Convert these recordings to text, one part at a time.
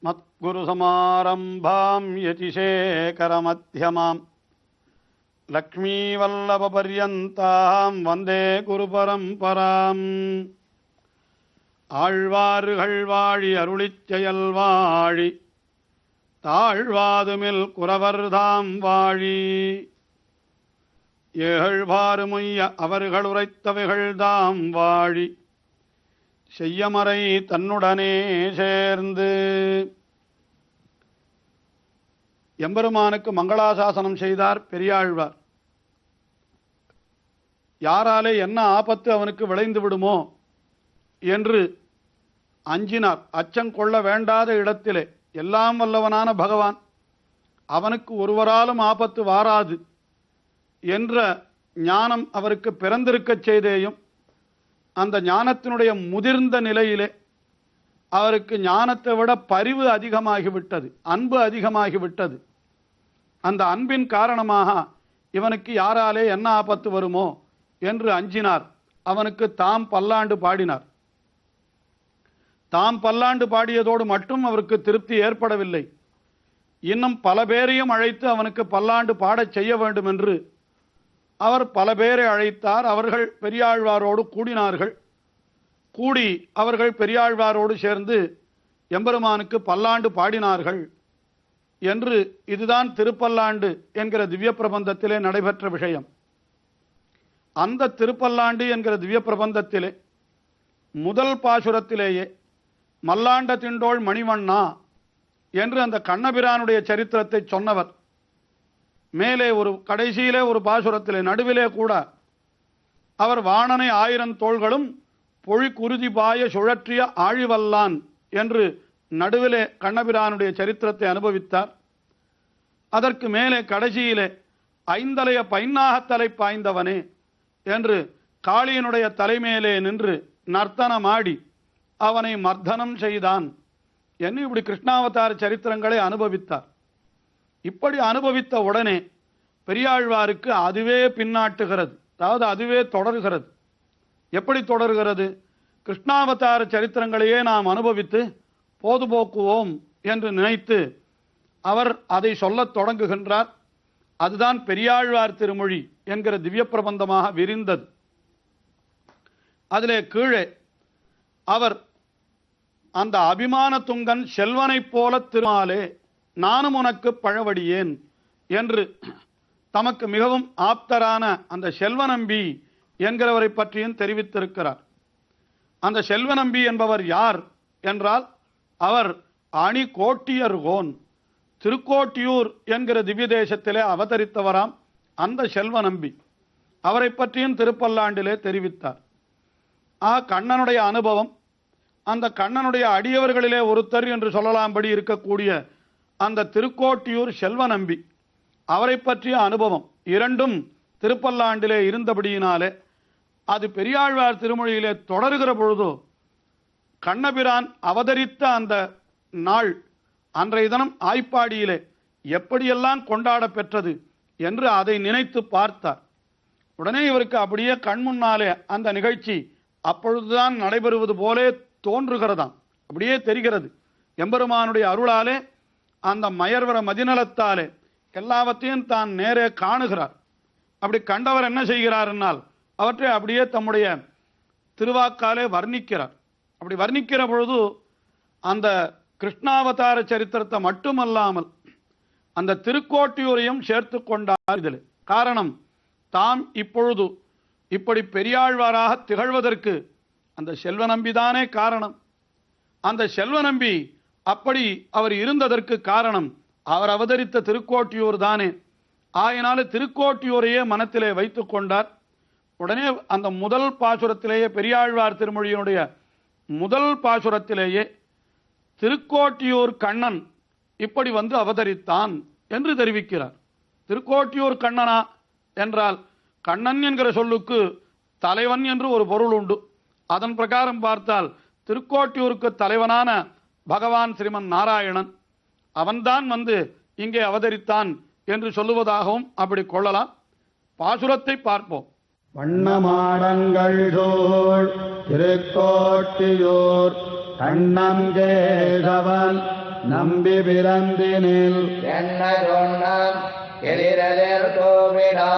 अस्मत्गुरुसमारम्भां यतिशेखरमध्यमाम् லக்ஷ்மீவல்லபபர்யந்தாம் வந்தே குருபரம்பராம் ஆழ்வார்கள் வாழி அருளிச் செயல் வாழி தாழ்வாதுமில் குறவர்தாம் வாழி ஏழ்வாறுமுய்ய அவர்கள் உரைத்தவைகள்தாம் வாழி செய்யமறை தன்னுடனே சேர்ந்து. எம்பெருமானுக்கு மங்களாசாசனம் செய்தார் பெரியாழ்வார். யாராலே என்ன ஆபத்து அவனுக்கு விளைந்து விடுமோ என்று அஞ்சினார். அச்சம் கொள்ள வேண்டாத இடத்திலே எல்லாம் வல்லவனான பகவான் அவனுக்கு ஒருவராலும் ஆபத்து வாராது என்ற ஞானம் அவருக்கு பிறந்திருக்கச் செய்தேயும் அந்த ஞானத்தினுடைய முதிர்ந்த நிலையிலே அவருக்கு ஞானத்தை விட பரிவு அதிகமாகிவிட்டது அன்பு அதிகமாகிவிட்டது. அந்த அன்பின் காரணமாக இவனுக்கு யாராலே என்ன ஆபத்து வருமோ என்று அஞ்சினார். அவனுக்கு தாம் பல்லாண்டு பாடினார். தாம் பல்லாண்டு பாடியதோடு மட்டும் அவருக்கு திருப்தி ஏற்படவில்லை. இன்னும் பல பேரையும் அழைத்து அவனுக்கு பல்லாண்டு பாடச் செய்ய வேண்டும் என்று அவர் பல பேரை அழைத்தார். அவர்கள் பெரியாழ்வாரோடு கூடினார்கள். கூடி அவர்கள் பெரியாழ்வாரோடு சேர்ந்து எம்பெருமானுக்கு பல்லாண்டு பாடினார்கள் என்று இதுதான் திருப்பல்லாண்டு என்கிற திவ்ய பிரபந்தத்திலே நடைபெற்ற விஷயம். அந்த திருப்பல்லாண்டு என்கிற திவ்ய பிரபந்தத்திலே முதல் பாசுரத்திலேயே மல்லாண்ட திண்டோள் மணிவண்ணா என்று அந்த கண்ணபிரானுடைய சரித்திரத்தை சொன்னவர். மேலே ஒரு கடைசியிலே ஒரு பாசுரத்திலே நடுவிலே கூட அவர் வாணனை ஆயிரம் தோள்களும் பொழிக்குருதி பாய சுழற்றிய ஆழிவல்லான் என்று நடுவிலே கண்ணபிரானுடைய சரித்திரத்தை அனுபவித்தார். அதற்கு மேலே கடைசியிலே ஐந்தலைய பைன்னாகத்தலை பாய்ந்தவனே என்று காளியனுடைய தலைமையிலே நின்று நர்த்தனமாடி அவனை மர்தனம் செய்தான். என்று இப்படி கிருஷ்ணாவதார சரித்திரங்களை அனுபவித்தார். இப்படி அனுபவித்த உடனே பெரியாழ்வாருக்கு அதுவே பின்னாட்டுகிறது. அதாவது அதுவே தொடர்கிறது. எப்படி தொடர்கிறது? கிருஷ்ணாவதார சரித்திரங்களையே நாம் அனுபவித்து போதுபோக்குவோம் என்று நினைத்து அவர் அதை சொல்லத் தொடங்குகின்றார். அதுதான் பெரியாழ்வார் திருமொழி என்கிற திவ்ய பிரபந்தமாக விரிந்தது. அதிலே கீழே அவர் அந்த அபிமான துங்கன் செல்வனைப் போல திருமாலே நானும் உனக்கு பழவடியேன் என்று தமக்கு மிகவும் ஆப்தரான அந்த செல்வநம்பி என்கிறவரை பற்றியும் தெரிவித்திருக்கிறார். அந்த செல்வநம்பி என்பவர் யார் என்றால் அவர் அணி கோட்டியர்கோன் திருக்கோட்டியூர் என்கிற திவ்ய தேசத்திலே அவதரித்தவராம் அந்த செல்வநம்பி அவரை பற்றியும் திருப்பல்லாண்டிலே தெரிவித்தார். ஆ கண்ணனுடைய அனுபவம். அந்த கண்ணனுடைய அடியவர்களிலே ஒருத்தர் என்று சொல்லலாம்படி இருக்கக்கூடிய அந்த திருக்கோட்டியூர் செல்வநம்பி அவரை பற்றிய அனுபவம் இரண்டும் திருப்பல்லாண்டிலே இருந்தபடியினாலே அது பெரியாழ்வார் திருமொழியிலே தொடருகிற பொழுது கண்ணபிரான் அவதரித்த அந்த நாள் அன்றைய தினம் ஆய்ப்பாடியிலே எப்படியெல்லாம் கொண்டாட பெற்றது என்று அதை நினைத்து பார்த்தார். உடனே இவருக்கு அப்படியே கண் முன்னாலே அந்த நிகழ்ச்சி அப்பொழுதுதான் நடைபெறுவது போலே தோன்றுகிறதாம். அப்படியே தெரிகிறது. எம்பெருமானுடைய அருளாலே அந்த மயர்வர மதிநலத்தாலே எல்லாவற்றையும் தான் நேரே காணுகிறார். அப்படி கண்டவர் என்ன செய்கிறார்னால் அவற்றை அப்படியே தம்முடைய திருவாக்காலே வர்ணிக்கிறார். அப்படி வர்ணிக்கிற பொழுது அந்த கிருஷ்ணாவதார சரித்திரத்தை மட்டுமல்லாமல் அந்த திருக்கோட்டியூரையும் சேர்த்து கொண்டார் இதில். காரணம் தாம் இப்பொழுது இப்படி பெரியாழ்வாராக திகழ்வதற்கு அந்த செல்வநம்பிதானே காரணம். அந்த செல்வநம்பி அப்படி அவர் இருந்ததற்கு காரணம் அவர் அவதரித்த திருக்கோட்டியூர் தானே. ஆயினால திருக்கோட்டியூரையே மனத்திலே வைத்து கொண்டார். உடனே அந்த முதல் பாசுரத்திலேயே பெரியாழ்வார் திருமொழியினுடைய முதல் பாசுரத்திலேயே திருக்கோட்டியூர் கண்ணன் இப்படி வந்து அவதரித்தான் என்று தெரிவிக்கிறார். திருக்கோட்டியூர் கண்ணனா என்றால் கண்ணன் என்கிற சொல்லுக்கு தலைவன் என்று ஒரு பொருள் உண்டு. அதன் பிரகாரம் பார்த்தால் திருக்கோட்டியூருக்கு தலைவனான பகவான் ஸ்ரீமன் நாராயணன் அவன்தான் வந்து இங்கே அவதரித்தான் என்று சொல்லுவதாகவும் அப்படி கொள்ளலாம். பாசுரத்தை பார்ப்போம். வண்ணமாடங்கள் சூழ் திருக்கோட்டியூர் கண்ணன் கேசவன் நம்பி பிறந்தினில். என்ன சொன்னம் எதிரெதிர் தூவிடா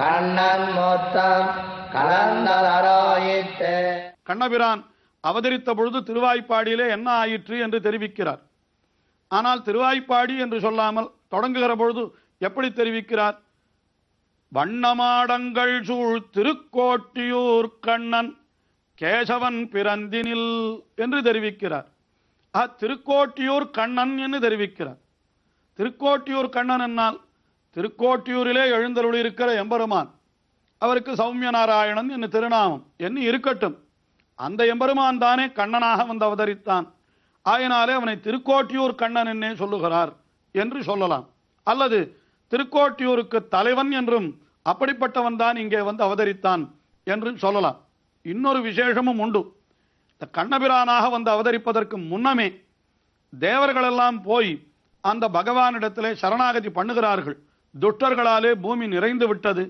கண்ணன் மொத்தம் கலந்ததராயிற்று கண்ணபிரான் அவதரித்த பொழுது திருவாய்ப்பாடியிலே என்ன ஆயிற்று என்று தெரிவிக்கிறார். ஆனால் திருவாய்ப்பாடி என்று சொல்லாமல் தொடங்குகிற பொழுது எப்படி தெரிவிக்கிறார்? வண்ணமாடங்கள் சூழ் திருக்கோட்டியூர் கண்ணன் கேசவன் பிறந்தினில் என்று தெரிவிக்கிறார். ஆ திருக்கோட்டியூர் கண்ணன் என்று தெரிவிக்கிறார். திருக்கோட்டியூர் கண்ணன் என்னால் திருக்கோட்டியூரிலே எழுந்தருளியிருக்கிற எம்பெருமான் அவருக்கு சௌமிய நாராயணன் என்று திருநாமம் என்ன இருக்கட்டும். அந்த எம்பெருமான் தானே கண்ணனாக வந்து அவதரித்தான். ஆயினாலே அவனை திருக்கோட்டியூர் கண்ணன் என்னே சொல்லுகிறார் என்று சொல்லலாம். அல்லது திருக்கோட்டியூருக்கு தலைவன் என்றும் அப்படிப்பட்டவன் தான் இங்கே வந்து அவதரித்தான் என்றும் சொல்லலாம். இன்னொரு விசேஷமும் உண்டு. இந்த கண்ணபிரானாக வந்து அவதரிப்பதற்கு முன்னமே தேவர்களெல்லாம் போய் அந்த பகவானிடத்திலே சரணாகதி பண்ணுகிறார்கள். துஷ்டர்களாலே பூமி நிறைந்து விட்டது.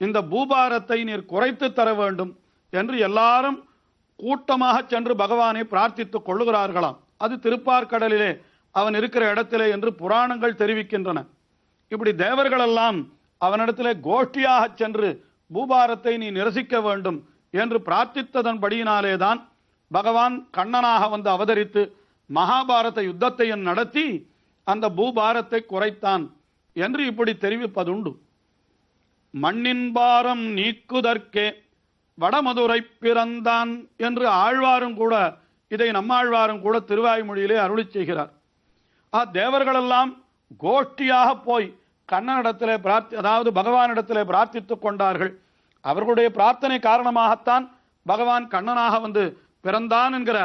இந்த பூபாரத்தை நீர் குறைத்து தர வேண்டும் என்று எல்லாரும் கூட்டமாக சென்று பகவானை பிரார்த்தித்துக் கொள்ளுகிறார்களாம். அது திருப்பார்கடலிலே அவன் இருக்கிற இடத்திலே என்று புராணங்கள் தெரிவிக்கின்றன. இப்படி தேவர்களெல்லாம் அவனிடத்திலே கோஷ்டியாக சென்று பூபாரத்தை நீ நிரசிக்க வேண்டும் என்று பிரார்த்தித்ததன்படியினாலேதான் பகவான் கண்ணனாக வந்து அவதரித்து மகாபாரத யுத்தத்தையும் நடத்தி அந்த பூபாரத்தை குறைத்தான் என்று இப்படி தெரிவிப்பதுண்டு. மண்ணின் பாரம் நீக்குதற்கே வடமதுரை பிறந்தான் என்று ஆழ்வாரும் கூட இதை நம்மாழ்வாரும் கூட திருவாய்மொழியிலே அருளி செய்கிறார். ஆ தேவர்களெல்லாம் கோஷ்டியாக போய் கண்ணனிடத்திலே பிரார்த்தி அதாவது பகவானிடத்திலே பிரார்த்தித்துக் கொண்டார்கள். அவர்களுடைய பிரார்த்தனை காரணமாகத்தான் பகவான் கண்ணனாக வந்து பிறந்தான் என்கிற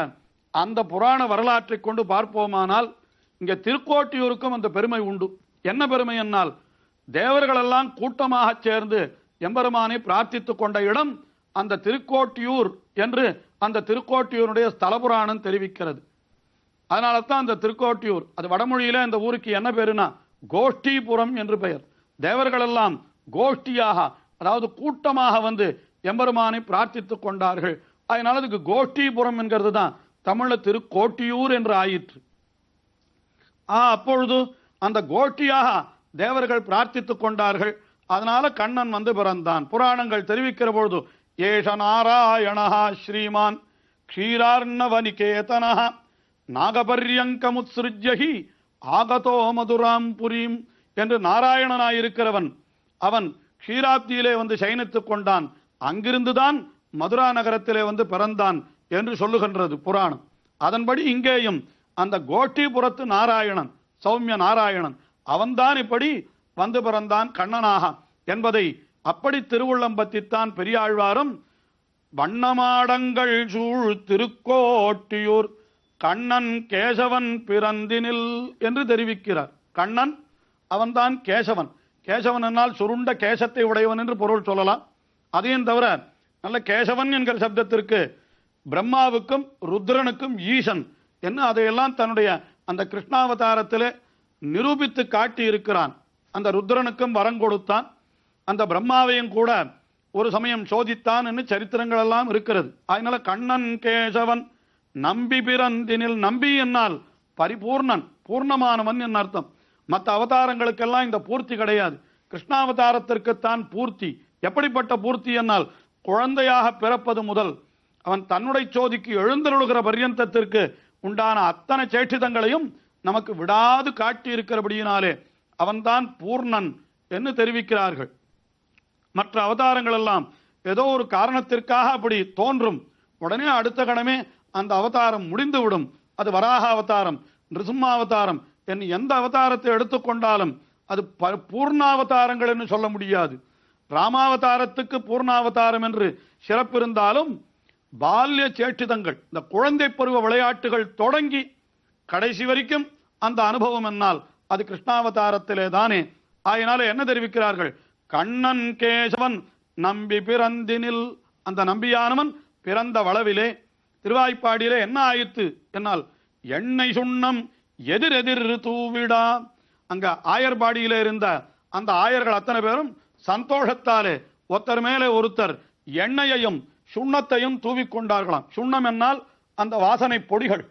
அந்த புராண வரலாற்றை கொண்டு பார்ப்போமானால் இங்கே திருக்கோட்டியூருக்கும் அந்த பெருமை உண்டு. என்ன பெருமை என்னால் தேவர்களெல்லாம் கூட்டமாக சேர்ந்து எம்பெருமானை பிரார்த்தித்துக் கொண்ட இடம் அந்த திருக்கோட்டியூர் என்று அந்த திருக்கோட்டியூருடைய ஸ்தல புராணம் தெரிவிக்கிறது. அதனால தான் அந்த திருக்கோட்டியூர் அது வடமொழியில இந்த ஊருக்கு என்ன பேருனா கோஷ்டிபுரம் என்று பெயர். தேவர்களெல்லாம் கோஷ்டியாக அதாவது கூட்டமாக வந்து எம்பெருமானை பிரார்த்தித்துக் கொண்டார்கள். அதனால அதுக்கு கோஷ்டிபுரம் என்கிறது தான் தமிழில் திருக்கோட்டியூர் என்று ஆயிற்று. ஆ அப்பொழுது அந்த கோஷ்டியாக தேவர்கள் பிரார்த்தித்துக் கொண்டார்கள். அதனால கண்ணன் வந்து பிறந்தான். புராணங்கள் தெரிவிக்கிற பொழுது ஏஷ நாராயணா ஸ்ரீமான் க்ஷீரார்ணவனிகேதன நாகபர்யங்கமுத்ஸ்ருஜ்யஹி ஆகதோ மதுராம் புரீம் என்று நாராயணனாயிருக்கிறவன். அவன் க்ஷீராப்தியிலே வந்து சயனித்துக் கொண்டான். அங்கிருந்துதான் மதுரா நகரத்திலே வந்து பிறந்தான் என்று சொல்லுகின்றது புராணம். அதன்படி இங்கேயும் அந்த கோட்டிபுரத்து நாராயணன் சௌமிய நாராயணன் அவன்தான் இப்படி வந்து பிறந்தான் கண்ணனாக என்பதை அப்படி திருவுள்ளம்பத்தித்தான் பெரியாழ்வாரும் வண்ணமாடங்கள் சூழ் திருக்கோட்டியூர் கண்ணன் கேசவன் பிறந்தினில் என்று தெரிவிக்கிறார். கண்ணன் அவன்தான் கேசவன். கேசவன் என்னால் சுருண்ட கேசத்தை உடையவன் என்று பொருள் சொல்லலாம். அதையும் தவிர நல்ல கேசவன் என்கிற சப்தத்திற்கு பிரம்மாவுக்கும் ருத்ரனுக்கும் ஈசன் என்ன அதையெல்லாம் தன்னுடைய அந்த கிருஷ்ணாவதாரத்திலே நிரூபித்து காட்டி இருக்கிறான் அந்த ருத்ரனுக்கும் வரம் கொடுத்தான். அந்த பிரம்மாவையும் கூட ஒரு சமயம் சோதித்தான் என்று சரித்திரங்கள் எல்லாம் இருக்கிறது. அதனால கண்ணன் கேசவன் நம்பி பிறந்தினில் நம்பி என்னால் பரிபூர்ணன் பூர்ணமானவன் என் அர்த்தம். மற்ற அவதாரங்களுக்கெல்லாம் இந்த பூர்த்தி கிடையாது. கிருஷ்ணாவதாரத்திற்குத்தான் பூர்த்தி. எப்படிப்பட்ட பூர்த்தி என்னால்? குழந்தையாக பிறப்பது முதல் அவன் தன்னுடைய சோதிக்கு எழுந்தருளுகிற பர்யந்தத்திற்கு உண்டான அத்தனை சேட்சிதங்களையும் நமக்கு விடாது காட்டி இருக்கிறபடியினாலே அவன்தான் பூர்ணன் என்று தெரிவிக்கிறார்கள். மற்ற அவதாரங்கள் எல்லாம் ஏதோ ஒரு காரணத்திற்காக அப்படி தோன்றும். உடனே அடுத்த கணமே அந்த அவதாரம் முடிந்துவிடும். அது வராக அவதாரம் நிருசிம்ம அவதாரம் என் எந்த அவதாரத்தை எடுத்துக்கொண்டாலும் அது ப- பூர்ணாவதாரங்கள் என்று சொல்ல முடியாது. ராமாவதாரத்துக்கு பூர்ணாவதாரம் என்று சிறப்பு இருந்தாலும் பால்ய சேட்சிதங்கள் இந்த குழந்தை பருவ விளையாட்டுகள் தொடங்கி கடைசி வரைக்கும் அந்த அனுபவம் என்னால் அது கிருஷ்ணாவதாரத்திலே தானே. ஆயினால என்ன தெரிவிக்கிறார்கள்? கண்ணன் கேசவன் நம்பி பிறந்தினில். அந்த நம்பியானவன் பிறந்த வளவிலே திருவாய்ப்பாடியிலே என்ன ஆயிற்று என்னால் எண்ணெய் சுண்ணம் எதிரெதிர் தூவிடா. அங்க ஆயர்பாடியிலே இருந்த அந்த ஆயர்கள் அத்தனை பேரும் சந்தோஷத்தாலே ஒருத்தர் மேலே ஒருத்தர் எண்ணெயையும் சுண்ணத்தையும் தூவிக்கொண்டார்களாம். சுண்ணம் என்னால் அந்த வாசனை பொடிகள்.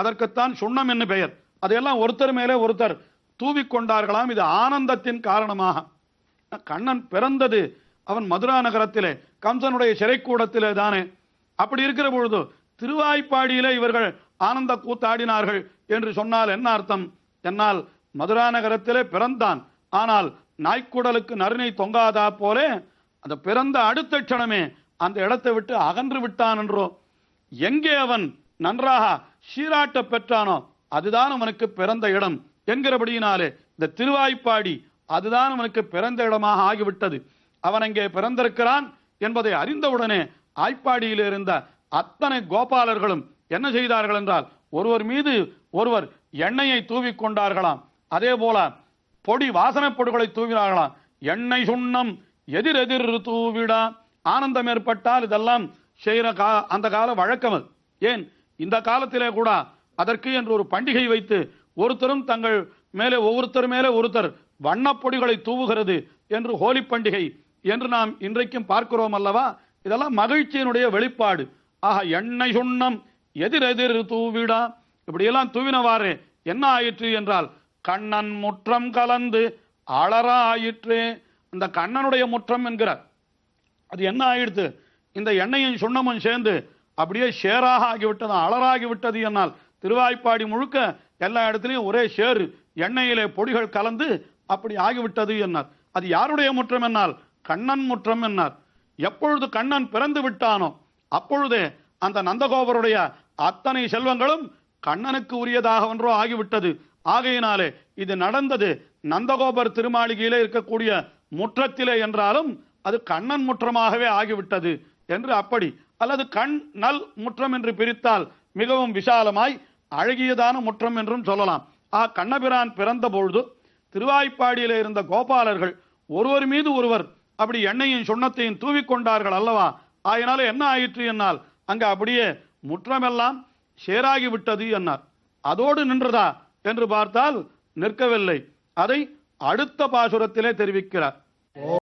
அதற்குத்தான் சுண்ணம் என்று பெயர். அதையெல்லாம் ஒருத்தர் மேலே ஒருத்தர் தூவிக்கொண்டார்களாம். இது ஆனந்தத்தின் காரணமாக. கண்ணன் பிறந்தது அவன் மதுரா நகரத்திலே கம்சனுடைய சிறைக்கூடத்திலே தானே. அப்படி இருக்கிற பொழுது திருவாய்ப்பாடியிலே இவர்கள் ஆனந்த கூத்தாடினார்கள் என்று சொன்னால் என்ன அர்த்தம்? என்னால் மதுரா நகரத்திலே பிறந்தான். ஆனால் நாய்க்குடலுக்கு நறுநை தொங்காதா போலே அந்த பிறந்த அடுத்த க்ஷணமே அந்த இடத்தை விட்டு அகன்று விட்டான் என்றோ. எங்கே அவன் நன்றாக சீராட்ட பெற்றானோ அதுதான் அவனுக்கு பிறந்த இடம் என்கிறபடியினாலே இந்த திருவாய்ப்பாடி அதுதான் அவனுக்கு பிறந்த இடமாக ஆகிவிட்டது. அவன் அங்கே பிறந்திருக்கிறான் என்பதை அறிந்தவுடனே ஆய்ப்பாடியில் இருந்த அத்தனை கோபாலர்களும் என்ன செய்தார்கள் என்றால் ஒருவர் மீது ஒருவர் எண்ணெயை தூவிக் கொண்டார்களாம். அதே போல பொடி வாசனைப் பொருட்களை தூவினார்களாம். எண்ணெய் சுண்ணம் எதிரெதிர் தூவிடா. ஆனந்தம் ஏற்பட்டால் இதெல்லாம் செய்கிற கா அந்த கால வழக்கம் அது. ஏன்? இந்த காலத்திலே கூட அதற்கு என்று ஒரு பண்டிகை வைத்து ஒருத்தரும் தங்கள் மேலே ஒவ்வொருத்தர் மேலே ஒருத்தர் வண்ணப்பொடிகளை தூவுகிறது என்று ஹோலி பண்டிகை என்று நாம் இன்றைக்கும் பார்க்கிறோம் அல்லவா? இதெல்லாம் மகிழ்ச்சியினுடைய வெளிப்பாடு. ஆக எண்ணெய் சுண்ணம் எதிரெதிர் தூவிடா. இப்படியெல்லாம் தூவினவாறு என்ன ஆயிற்று என்றால் கண்ணன் முற்றம் கலந்து அலற ஆயிற்று இந்த கண்ணனுடைய முற்றம் என்கிறார். அது என்ன ஆயிடுத்து? இந்த எண்ணெயும் சுண்ணமும் சேர்ந்து அப்படியே ஷேராக ஆகிவிட்டது அலராகி விட்டது என்னால். திருவாய்ப்பாடி முழுக்க எல்லா இடத்துலையும் ஒரே ஷேர் எண்ணெயிலே பொடிகள் கலந்து அப்படி ஆகிவிட்டது என்னார். அது யாருடைய முற்றம் என்னால்? கண்ணன் முற்றம் என்னார். எப்பொழுது கண்ணன் பிறந்து விட்டானோ அப்பொழுதே அந்த நந்தகோபருடைய அத்தனை செல்வங்களும் கண்ணனுக்கு உரியதாக ஒன்றோ ஆகிவிட்டது. ஆகையினாலே இது நடந்தது நந்தகோபர் திருமாளிகையிலே இருக்கக்கூடிய முற்றத்திலே என்றாலும் அது கண்ணன் முற்றமாகவே ஆகிவிட்டது என்று அப்படி அல்லது கண் நல் முற்றம் என்று பிரித்தால் மிகவும் விசாலமாய் அழகியதான முற்றம் என்றும் சொல்லலாம். ஆ கண்ணபிரான் பிறந்த பொழுது திருவாய்ப்பாடியில் இருந்த கோபாலர்கள் ஒருவர் மீது ஒருவர் அப்படி எண்ணெயும் சுண்ணத்தையும் தூவிக்கொண்டார்கள் அல்லவா? ஆயினால என்ன ஆயிற்று என்னால்? அங்க அப்படியே முற்றமெல்லாம் சேராகி விட்டது என்னார். அதோடு நின்றதா என்று பார்த்தால் நிற்கவில்லை. அதை அடுத்த பாசுரத்திலே தெரிவிக்கிறார்.